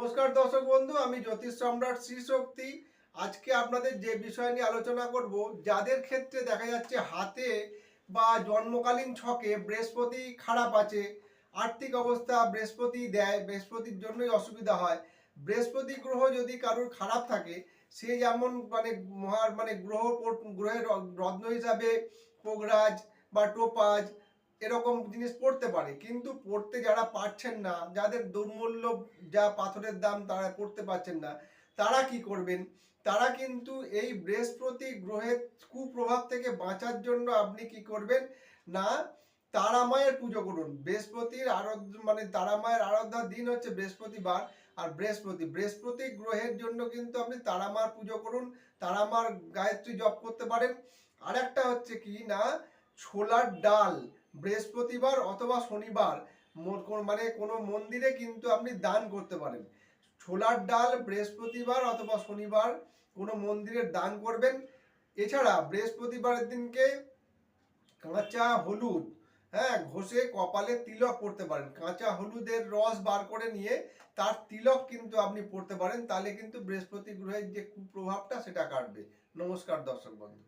নমস্কার দর্শক বন্ধু, আমি জ্যোতিষ সম্রাট শ্রী শক্তি আজকে আপনাদের যে বিষয় নিয়ে আলোচনা করব, যাদের ক্ষেত্রে দেখা যাচ্ছে হাতে বা জন্মকালীন ছকে বৃহস্পতি খারাপ আছে, আর্থিক অবস্থা বৃহস্পতি দেয়, বৃহস্পতির জন্যই অসুবিধা হয়। বৃহস্পতি গ্রহ যদি কারোর খারাপ থাকে, সে যেমন মানে মহার মানে গ্রহ গ্রহের রত্ন হিসাবে পোগরাজ বা টোপাজ এরকম জিনিস পড়তে পারে। কিন্তু পড়তে যারা পারছেন না, যাদের দুর্মূল্য যা পাথরের দাম তারা পড়তে পারছেন না, তারা কি করবেন? তারা কিন্তু এই বৃহস্পতি গ্রহের কুপ্রভাব থেকে বাঁচার জন্য আপনি কি করবেন? না তারামায়ের পুজো করুন। বৃহস্পতির আরাধ্য মানে তারামায়ের আরাধ্যার দিন হচ্ছে বৃহস্পতিবার আর বৃহস্পতি। বৃহস্পতি গ্রহের জন্য কিন্তু আপনি তারামার পুজো করুন তারামার গায়ত্রী জপ করতে পারেন। আর একটা হচ্ছে কি না, ছোলার ডাল। বৃহস্পতিবার অথবা শনিবার মানে কোনো মন্দিরে কিন্তু আপনি দান করতে পারেন। ছোলার ডাল বৃহস্পতিবার অথবা শনিবার কোনো মন্দিরে দান করবেন। এছাড়া বৃহস্পতিবারের দিনকে কাঁচা হলুদ হ্যাঁ ঘষে কপালে তিলক পড়তে পারেন। কাঁচা হলুদের রস বার করে নিয়ে তার তিলক কিন্তু আপনি পড়তে পারেন। তাহলে কিন্তু বৃহস্পতি গ্রহের যে কুপ্রভাবটা সেটা কাটবে। নমস্কার দর্শক বন্ধু।